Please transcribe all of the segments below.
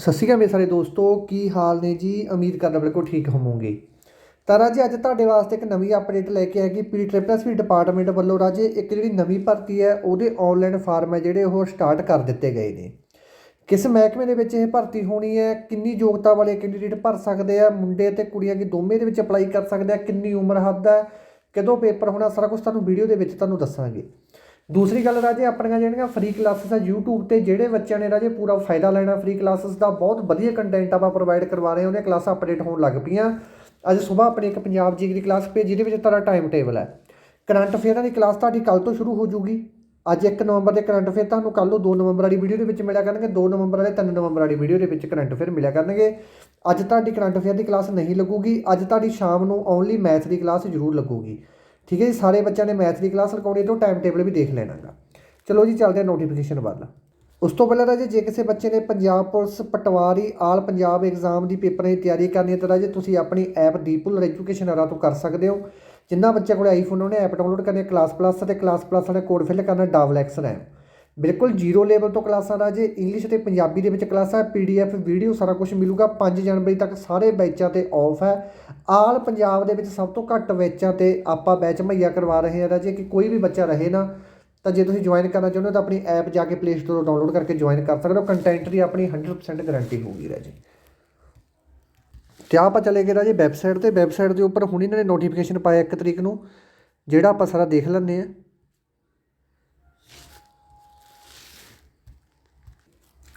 ਸਤਿ ਸ਼੍ਰੀ ਅਕਾਲ ਮੇਰੇ ਸਾਰੇ ਦੋਸਤੋ, ਕੀ ਹਾਲ ਨੇ ਜੀ? ਉਮੀਦ ਕਰਦਾ ਬਿਲਕੁਲ ਠੀਕ ਹੋਵੋਗੇ। ਤਾਂ ਰਾਜੇ, ਅੱਜ ਤੁਹਾਡੇ ਵਾਸਤੇ ਇੱਕ ਨਵੀਂ ਅਪਡੇਟ ਲੈ ਕੇ ਆਏ ਕਿ P triple S B department ਵੱਲੋਂ ਰਾਜੇ, ਇੱਕ ਜਿਹੜੀ ਨਵੀਂ ਭਰਤੀ ਹੈ, ਉਹਦੇ ਆਨਲਾਈਨ ਫਾਰਮ ਹੈ ਜਿਹੜੇ ਉਹ ਸਟਾਰਟ ਕਰ ਦਿੱਤੇ ਗਏ ਨੇ। ਕਿਸ ਮਹਿਕਮੇ ਦੇ ਵਿੱਚ ਇਹ ਭਰਤੀ ਹੋਣੀ ਹੈ? ਕਿੰਨੀ ਯੋਗਤਾ ਵਾਲੇ ਕੈਂਡੀਡੇਟ ਭਰ ਸਕਦੇ ਆ? ਮੁੰਡੇ ਤੇ ਕੁੜੀਆਂ ਕੀ ਦੋਵੇਂ ਦੇ ਵਿੱਚ ਅਪਲਾਈ ਕਰ ਸਕਦੇ ਆ? ਕਿੰਨੀ ਉਮਰ ਹੱਦ ਹੈ? ਕਦੋਂ ਪੇਪਰ ਹੋਣਾ? ਸਾਰਾ ਕੁਝ ਤੁਹਾਨੂੰ ਵੀਡੀਓ ਦੇ ਵਿੱਚ ਤੁਹਾਨੂੰ ਦੱਸਾਂਗੇ। ਦੂਸਰੀ ਗੱਲ ਰਾਜੇ, ਆਪਣੀਆਂ ਜਿਹੜੀਆਂ ਫ੍ਰੀ ਕਲਾਸਿਸ ਆ YouTube ਤੇ, ਜਿਹੜੇ ਬੱਚਿਆਂ ਨੇ ਰਾਜੇ ਪੂਰਾ ਫਾਇਦਾ ਲੈਣਾ ਫ੍ਰੀ ਕਲਾਸਿਸ ਦਾ, ਬਹੁਤ ਵਧੀਆ ਕੰਟੈਂਟ ਆਪਾਂ ਪ੍ਰੋਵਾਈਡ ਕਰਵਾ ਰਹੇ ਹਾਂ, ਉਹਦੀਆਂ ਕਲਾਸਾਂ ਅਪਡੇਟ ਹੋਣ ਲੱਗ ਪਈਆਂ। ਅੱਜ ਸਵੇਰ ਆਪਣੀ ਇੱਕ ਪੰਜਾਬ ਜੀ ਦੀ ਕਲਾਸ ਪੇ ਜਿਹਦੇ ਵਿੱਚ ਤੁਹਾਡਾ ਟਾਈਮ ਟੇਬਲ ਹੈ। ਕਰੰਟ ਅਫੇਅਰਾਂ ਦੀ ਕਲਾਸ ਤੁਹਾਡੀ ਕੱਲ ਤੋਂ ਸ਼ੁਰੂ ਹੋ ਜੂਗੀ। ਅੱਜ 1 ਨਵੰਬਰ ਦੇ ਕਰੰਟ ਅਫੇਅਰ ਤੁਹਾਨੂੰ ਕੱਲ ਨੂੰ 2 ਨਵੰਬਰ ਵਾਲੀ ਵੀਡੀਓ ਦੇ ਵਿੱਚ ਮਿਲਿਆ ਕਰਨਗੇ 2 ਨਵੰਬਰ ਵਾਲੇ 3 ਨਵੰਬਰ ਵਾਲੀ ਵੀਡੀਓ ਦੇ ਵਿੱਚ ਕਰੰਟ ਅਫੇਅਰ ਮਿਲਿਆ ਕਰਨਗੇ। ਅੱਜ ਤੁਹਾਡੀ ਕਰੰਟ ਅਫੇਅਰ ਦੀ ਕਲਾਸ ਨਹੀਂ ਲੱਗੂਗੀ, ਅੱਜ ਤੁਹਾਡੀ ਸ਼ਾਮ ਨੂੰ ਓਨਲੀ ਮੈਥ ਦੀ ਕਲਾਸ ਜ਼ਰੂਰ ਲੱਗੂਗੀ। ਠੀਕ ਹੈ ਜੀ, ਸਾਰੇ ਬੱਚਿਆਂ ਨੇ ਮੈਥ ਦੀ ਕਲਾਸ ਲਗਾਉਣੀ ਤੋਂ ਟਾਈਮ ਟੇਬਲ ਵੀ ਦੇਖ ਲੈਣਾਗਾ ਚਲੋ ਜੀ, ਚੱਲਦੇ ਹਾਂ ਨੋਟੀਫਿਕੇਸ਼ਨ ਵੱਲ। ਉਸ ਤੋਂ ਪਹਿਲਾਂ ਰਾਜੇ ਜੇ ਕਿਸੇ ਬੱਚੇ ਨੇ Punjab police patwari all Punjab exam ਦੀ ਪੇਪਰਾਂ ਦੀ ਤਿਆਰੀ ਕਰਨੀ ਹੈ, ਤਾਂ ਰਾਜੇ ਤੁਸੀਂ ਆਪਣੀ ਐਪ ਦੀਪੁਲ ਐਜੂਕੇਸ਼ਨ ਐਰਾ ਤੋਂ ਕਰ ਸਕਦੇ ਹੋ। ਜਿੰਨਾ ਬੱਚਿਆਂ ਕੋਲ ਆਈਫੋਨ ਉਹਨੇ ਐਪ ਡਾਊਨਲੋਡ ਕਰਨੀ ਹੈ ਕਲਾਸ ਪਲੱਸ ਅਤੇ ਕਲਾਸ ਪਲੱਸ ਦਾ ਕੋਡ ਫਿਲ ਕਰਨਾ ਡਬਲ ਐਕਸ ਹੈ ਬਿਲਕੁਲ ਜ਼ੀਰੋ ਲੈਵਲ ਤੋਂ ਕਲਾਸਾਂ ਰਾਜੇ ਇੰਗਲਿਸ਼ ਤੇ ਪੰਜਾਬੀ ਦੇ ਵਿੱਚ ਕਲਾਸਾਂ ਪੀਡੀਐਫ ਵੀਡੀਓ ਸਾਰਾ ਕੁਝ ਮਿਲੂਗਾ। 5 ਜਨਵਰੀ ਤੱਕ ਸਾਰੇ ਬੈਚਾਂ ਤੇ ਆਫ ਹੈ। ਆਲ ਪੰਜਾਬ ਦੇ ਵਿੱਚ ਸਭ ਤੋਂ ਘੱਟ ਬੈਚਾਂ ਤੇ ਆਪਾਂ ਬੈਚ ਮੁਹੱਈਆ ਕਰਵਾ ਰਹੇ ਹਾਂ ਰਾਜੇ ਕਿ ਕੋਈ ਵੀ ਬੱਚਾ ਰਹੇ ਨਾ, ਤਾਂ ਜੇ ਤੁਸੀਂ ਜੁਆਇਨ ਕਰਨਾ ਚਾਹੁੰਦੇ ਹੋ ਤਾਂ ਆਪਣੀ ਐਪ ਜਾ ਕੇ ਪਲੇ ਸਟੋਰ ਤੋਂ ਡਾਊਨਲੋਡ ਕਰਕੇ ਜੁਆਇਨ ਕਰ ਸਕਦੇ ਹੋ। ਕੰਟੈਂਟ ਦੀ ਆਪਣੀ 100% ਗਾਰੰਟੀ ਹੋਊਗੀ ਰਾਜੇ ਤੇ ਆਪਾਂ ਚਲੇ ਗਏ ਰਾਜੇ ਵੈਬਸਾਈਟ ਤੇ। ਵੈਬਸਾਈਟ ਦੇ ਉੱਪਰ ਹੁਣ ਇਹਨਾਂ ਨੇ ਨੋਟੀਫਿਕੇਸ਼ਨ ਪਾਇਆ ਇੱਕ ਤਰੀਕ ਨੂੰ, ਜਿਹੜਾ ਆਪਾਂ ਸਾਰਾ ਦੇਖ ਲੈਂਦੇ ਆ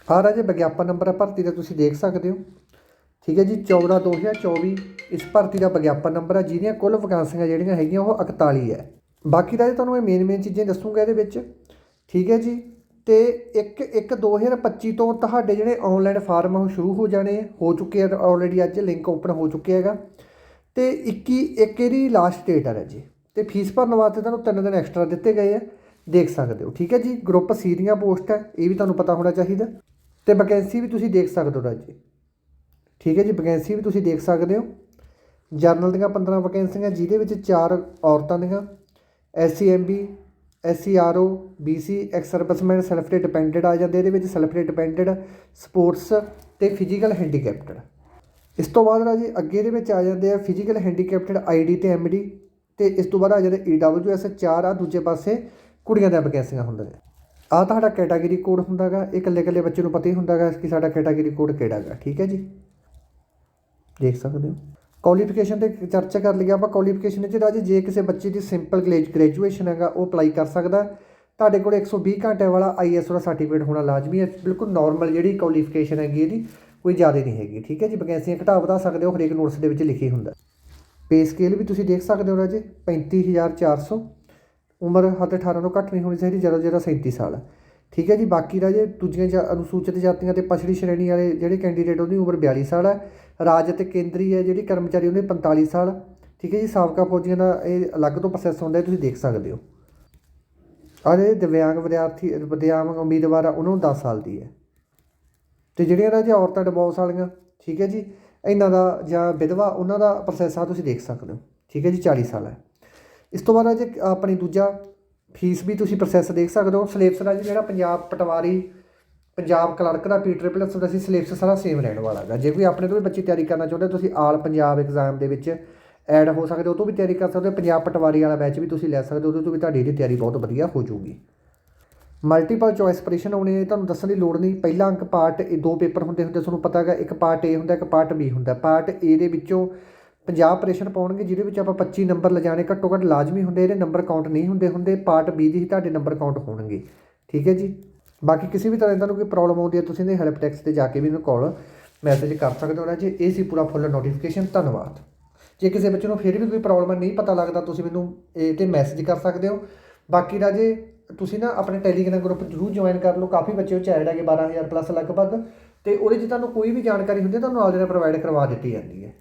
ਆ ਰਾਜੇ ਵਿਗਿਆਪਨ ਨੰਬਰ ਹੈ ਭਰਤੀ ਦਾ ਤੁਸੀਂ ਦੇਖ ਸਕਦੇ ਹੋ। ਠੀਕ ਹੈ ਜੀ 14 2024 ਇਸ ਭਰਤੀ ਦਾ ਵਿਗਿਆਪਨ ਨੰਬਰ ਹੈ ਜਿਹਦੀਆਂ ਕੁੱਲ ਵੈਕੈਂਸੀਆਂ ਜਿਹੜੀਆਂ ਹੈਗੀਆਂ ਉਹ 41 ਹੈ। ਬਾਕੀ ਰਾਜੇ ਤੁਹਾਨੂੰ ਮੈਂ ਮੇਨ ਮੇਨ ਚੀਜ਼ਾਂ ਦੱਸੂਗਾ ਇਹਦੇ ਵਿੱਚ। ਠੀਕ ਹੈ ਜੀ, ਤੇ 1 1 2025 ਤੋਂ ਤੁਹਾਡੇ ਜਿਹੜੇ ਆਨਲਾਈਨ ਫਾਰਮ ਉਹ ਸ਼ੁਰੂ ਹੋ ਜਾਣੇ ਹੋ ਚੁੱਕੇ ਆ ਆਲਰੇਡੀ ਅੱਜ ਲਿੰਕ ਓਪਨ ਹੋ ਚੁੱਕਿਆ ਹੈਗਾ। ਤੇ 21 ਇੱਕ ਇਹਦੀ ਲਾਸਟ ਡੇਟ ਹੈ ਜੀ ਤੇ ਫੀਸ ਭਰਨ ਵਾਸਤੇ ਤੁਹਾਨੂੰ 3 ਦਿਨ ਐਕਸਟਰਾ ਦਿੱਤੇ ਗਏ ਆ, ਦੇਖ ਸਕਦੇ ਹੋ। ਠੀਕ ਹੈ ਜੀ ਗਰੁੱਪ ਸੀ ਦੀਆਂ ਪੋਸਟ ਹੈ ਇਹ ਵੀ ਤੁਹਾਨੂੰ ਪਤਾ ਹੋਣਾ ਚਾਹੀਦਾ। ਤੇ ਵੈਕੈਂਸੀ ਵੀ ਤੁਸੀਂ ਦੇਖ ਸਕਦੇ ਹੋ ਰਾਜੀ। ਠੀਕ ਹੈ ਜੀ ਵੈਕੈਂਸੀ ਵੀ ਤੁਸੀਂ ਦੇਖ ਸਕਦੇ ਹੋ। ਜਰਨਲ ਦੀਆਂ 15 ਵੈਕੈਂਸੀਆਂ ਜਿਹਦੇ ਵਿੱਚ 4 ਔਰਤਾਂ ਦੀਆਂ SC MB SC RO BC ex serviceman self dependent ਆ ਜਾਂਦੇ, ਇਹਦੇ ਵਿੱਚ ਸੈਲਫ ਡਿਪੈਂਡੈਂਟ ਸਪੋਰਟਸ ਤੇ ਫਿਜ਼ੀਕਲ ਹੈਂਡੀਕੈਪਟਡ ਇਸ ਤੋਂ ਬਾਅਦ ਰਾਜੀ, ਅੱਗੇ ਦੇ ਵਿੱਚ ਆ ਜਾਂਦੇ ਆ ਫਿਜ਼ੀਕਲ ਹੈਂਡੀਕੈਪਟਡ ਆਈਡੀ ਤੇ ਐਮਡੀ ਤੇ ਇਸ ਤੋਂ ਬਾਅਦ ਆ ਜਾਂਦੇ ਈਡਬਲਯੂਐਸ 4 ਆ, ਦੂਜੇ ਪਾਸੇ ਕੁੜੀਆਂ ਦੀਆਂ ਵੈਕੈਂਸੀਆਂ ਹੁੰਦੀਆਂ ਆ ਤੁਹਾਡਾ ਕੈਟਾਗਰੀ ਕੋਡ ਹੁੰਦਾਗਾ, ਇਹ ਇਕੱਲੇ ਇਕੱਲੇ ਬੱਚੇ ਨੂੰ ਪਤਾ ਹੀ ਹੁੰਦਾਗਾ ਕਿ ਸਾਡਾ ਕੈਟਾਗਰੀ ਕੋਡ ਕਿਹੜਾ ਹੈਗਾ ਠੀਕ ਹੈ ਜੀ? ਦੇਖ ਸਕਦੇ ਹੋ। ਕੁਆਲੀਫਿਕੇਸ਼ਨ ਤੇ ਚਰਚਾ ਕਰ ਲਈ ਆਪਾਂ। ਕੁਆਲੀਫਿਕੇਸ਼ਨ ਵਿੱਚ ਰਾਜੇ, ਜੇ ਕਿਸੇ ਬੱਚੇ ਦੀ ਸਿੰਪਲ ਗ੍ਰੈਜੂਏਸ਼ਨ ਹੈਗਾ, ਉਹ ਅਪਲਾਈ ਕਰ ਸਕਦਾ। ਤੁਹਾਡੇ ਕੋਲ 120 ਘੰਟੇ ਵਾਲਾ ਆਈਐਸਓ ਦਾ ਸਰਟੀਫਿਕੇਟ ਹੋਣਾ ਲਾਜ਼ਮੀ ਹੈ। ਬਿਲਕੁਲ ਨਾਰਮਲ ਜਿਹੜੀ ਕੁਆਲੀਫਿਕੇਸ਼ਨ ਹੈਗੀ ਇਹਦੀ, ਕੋਈ ਜ਼ਿਆਦਾ ਨਹੀਂ ਹੈਗੀ। ਠੀਕ ਹੈ ਜੀ ਵੈਕੈਂਸੀਆਂ ਘਟਾ ਵਧਾ ਸਕਦੇ ਹੋ, ਹਰੇਕ ਨੋਟਸ ਦੇ ਵਿੱਚ ਲਿਖੀ ਹੁੰਦਾ ਪੇ ਸਕੇਲ ਵੀ ਤੁਸੀਂ ਦੇਖ ਸਕਦੇ ਹੋ ਰਾਜੇ 35400 ਉਮਰ ਹੱਦ 18 ਤੋਂ ਘੱਟ ਨਹੀਂ ਹੋਣੀ ਚਾਹੀਦੀ, ਜ਼ਿਆਦਾ ਤੋਂ ਜ਼ਿਆਦਾ 37 ਸਾਲ। ਠੀਕ ਹੈ ਜੀ, ਬਾਕੀ ਰਾਜੇ ਦੂਜੀਆਂ ਜਾ- ਅਨੁਸੂਚਿਤ ਜਾਤੀਆਂ ਤੇ ਪਛੜੀ ਸ਼੍ਰੇਣੀ ਵਾਲੇ ਜਿਹੜੇ ਕੈਂਡੀਡੇਟ ਉਹਦੀ ਉਮਰ 42 ਸਾਲ ਹੈ, ਰਾਜ ਅਤੇ ਕੇਂਦਰੀ ਹੈ ਜਿਹੜੀ ਕਰਮਚਾਰੀ ਉਹਦੇ 45 ਸਾਲ, ਠੀਕ ਹੈ ਜੀ, ਸਾਬਕਾ ਫੌਜੀਆਂ ਦਾ ਇਹ ਅਲੱਗ ਤੋਂ ਪ੍ਰੋਸੈਸ ਹੁੰਦਾ ਤੁਸੀਂ ਦੇਖ ਸਕਦੇ ਹੋ। ਔਰ ਦਿਵਿਆਂਗ ਵਿਦਿਆਰਥੀ, ਵਿਦਿਆਂਗ ਉਮੀਦਵਾਰ ਆ, ਉਹਨਾਂ ਨੂੰ 10 ਸਾਲ ਦੀ ਹੈ। ਤੇ ਜਿਹੜੀਆਂ ਰਾਜੇ ਔਰਤਾਂ ਡਿਵੋਰਸ ਵਾਲੀਆਂ, ਠੀਕ ਹੈ ਜੀ, ਇਹਨਾਂ ਦਾ ਜਾਂ ਵਿਧਵਾ, ਉਹਨਾਂ ਦਾ ਪ੍ਰੋਸੈਸ ਆ, ਤੁਸੀਂ ਦੇਖ ਸਕਦੇ ਹੋ। ਠੀਕ ਹੈ ਜੀ 40 ਸਾਲ ਹੈ। ਇਸ ਤੋਂ ਬਾਅਦ ਰਾਜੇ ਆਪਣੀ ਦੂਜਾ ਫੀਸ ਵੀ ਤੁਸੀਂ ਪ੍ਰੋਸੈਸ ਦੇਖ ਸਕਦੇ ਹੋ। ਸਿਲੇਬਸ ਰਾਜੇ ਜਿਹੜਾ ਪੰਜਾਬ ਪਟਵਾਰੀ, ਪੰਜਾਬ ਕਲਰਕ ਦਾ ਪੀ ਟ੍ਰਿਪਲ ਐਸ ਦਾ ਸੀ, ਸਿਲੇਬਸ ਸਾਰਾ ਸੇਮ ਰਹਿਣ ਵਾਲਾ ਹੈਗਾ। ਜੇ ਕੋਈ ਆਪਣੇ ਤੋਂ ਵੀ ਬੱਚੇ ਤਿਆਰੀ ਕਰਨਾ ਚਾਹੁੰਦੇ ਹੋ ਤੁਸੀਂ ਆਲ ਪੰਜਾਬ ਐਗਜ਼ਾਮ ਦੇ ਵਿੱਚ ਐਡ ਹੋ ਸਕਦੇ ਹੋ, ਉਹ ਤੋਂ ਵੀ ਤਿਆਰੀ ਕਰ ਸਕਦੇ ਹੋ। ਪੰਜਾਬ ਪਟਵਾਰੀ ਵਾਲਾ ਬੈਚ ਵੀ ਤੁਸੀਂ ਲੈ ਸਕਦੇ ਹੋ, ਉਹਦੇ ਤੋਂ ਵੀ ਤੁਹਾਡੀ ਇਹਦੀ ਤਿਆਰੀ ਬਹੁਤ ਵਧੀਆ ਹੋ ਜਾਊਗੀ। ਮਲਟੀਪਲ ਚੋਇਸ ਪ੍ਰਸ਼ਨ ਆਉਣੇ ਤੁਹਾਨੂੰ ਦੱਸਣ ਦੀ ਲੋੜ ਨਹੀਂ। ਪਹਿਲਾ ਅੰਕ ਪਾਰਟ, ਇਹ ਦੋ ਪੇਪਰ ਹੁੰਦੇ ਹੁੰਦੇ, ਤੁਹਾਨੂੰ ਪਤਾ ਹੈਗਾ, ਇੱਕ ਪਾਰਟ ਏ ਹੁੰਦਾ, ਇੱਕ ਪਾਰਟ ਬੀ ਹੁੰਦਾ। ਪਾਰਟ ਏ ਦੇ ਵਿੱਚੋਂ 50 ਆਪਰੇਸ਼ਨ ਪਾਉਣਗੇ, ਜਿਹਦੇ ਵਿੱਚ ਆਪਾਂ 25 ਨੰਬਰ ਲਿਜਾਣੇ, ਘੱਟੋ ਘੱਟ ਲਾਜ਼ਮੀ ਹੁੰਦੇ, ਇਹਦੇ ਨੰਬਰ ਕਾਊਂਟ ਨਹੀਂ ਹੁੰਦੇ ਹੁੰਦੇ ਪਾਰਟ B ਦੀ ਹੀ ਤੁਹਾਡੇ ਨੰਬਰ ਕਾਊਂਟ ਹੋਣਗੇ। ਠੀਕ ਹੈ ਜੀ? ਬਾਕੀ ਕਿਸੇ ਵੀ ਤਰ੍ਹਾਂ ਤੁਹਾਨੂੰ ਕੋਈ ਪ੍ਰੋਬਲਮ ਆਉਂਦੀ ਹੈ, ਤੁਸੀਂ ਇਹਦੇ ਹੈਲਪ ਡੈਸਕ ਤੇ ਜਾ ਕੇ ਵੀ ਇਹਨੂੰ ਕਾਲ ਮੈਸੇਜ ਕਰ ਸਕਦੇ ਹੋ ਨਾ ਜੀ। ਇਹ ਸੀ ਪੂਰਾ ਫੁੱਲ ਨੋਟੀਫਿਕੇਸ਼ਨ ਧੰਨਵਾਦ। ਜੇ ਕਿਸੇ ਬੱਚੇ ਨੂੰ ਫਿਰ ਵੀ ਕੋਈ ਪ੍ਰੋਬਲਮ ਨਹੀਂ ਪਤਾ ਲੱਗਦਾ, ਤੁਸੀਂ ਮੈਨੂੰ ਇਹ ਤੇ ਮੈਸੇਜ ਕਰ ਸਕਦੇ ਹੋ। ਬਾਕੀ ਰਾਜੇ, ਤੁਸੀਂ ਨਾ ਆਪਣੇ ਟੈਲੀਗ੍ਰਾਮ ਗਰੁੱਪ ਜ਼ਰੂਰ ਜੁਆਇਨ ਕਰ ਲਓ। ਕਾਫੀ ਬੱਚੇ ਉਹ ਚ ਐਡ ਹੈਗੇ 12000 ਪਲੱਸ ਲਗਭਗ। ਤੇ ਉਹਦੇ 'ਚ ਤੁਹਾਨੂੰ ਕੋਈ ਵੀ ਜਾਣਕਾਰੀ ਹੁੰਦੀ ਹੈ, ਤੁਹਾਨੂੰ ਨਾਲ ਦੇ ਨਾਲ ਪ੍ਰੋਵਾਈਡ ਕਰਵਾ ਦਿੱਤੀ ਜਾਂਦੀ ਹੈ।